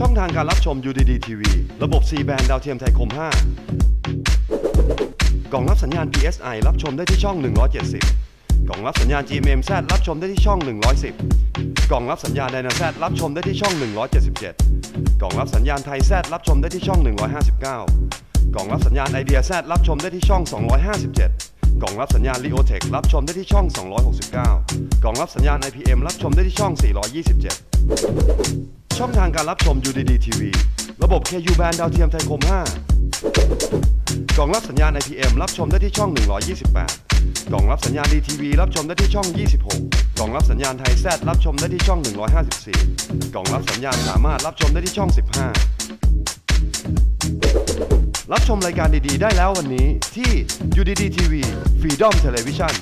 ช่องทางการรับชม UDD TV ระบบ C band ดาวเทียมไทยคม 5 กล่องรับสัญญาณ PSI รับชมได้ที่ช่อง 170 กล่องรับสัญญาณ GMMZ รับชมได้ที่ช่อง 110 กล่องรับสัญญาณ Dynaset รับชมได้ที่ช่อง 177 กล่องรับสัญญาณไทย Z รับชมได้ที่ช่อง 159 กล่องรับสัญญาณ Idea Z รับชมได้ที่ช่อง 257กล่องรับสัญญาณ Leotech รับชมได้ที่ช่อง 269 กล่องรับสัญญาณ IPM รับชมได้ที่ช่อง 427 ช่องทางการรับชม UDD TV ระบบ KU band ดาวเทียมไทยคม 5 กล่องรับสัญญาณ IPM รับชมได้ที่ช่อง 128 กล่องรับสัญญาณ DTV รับชมได้ที่ช่อง 26 กล่องรับสัญญาณไทยแซดรับชมได้ที่ช่อง 154 กล่องรับสัญญาณสามารถรับชมได้ที่ช่อง 15 รับชมรายการดีๆ ได้แล้ววันนี้ที่ UDD TV Freedom Television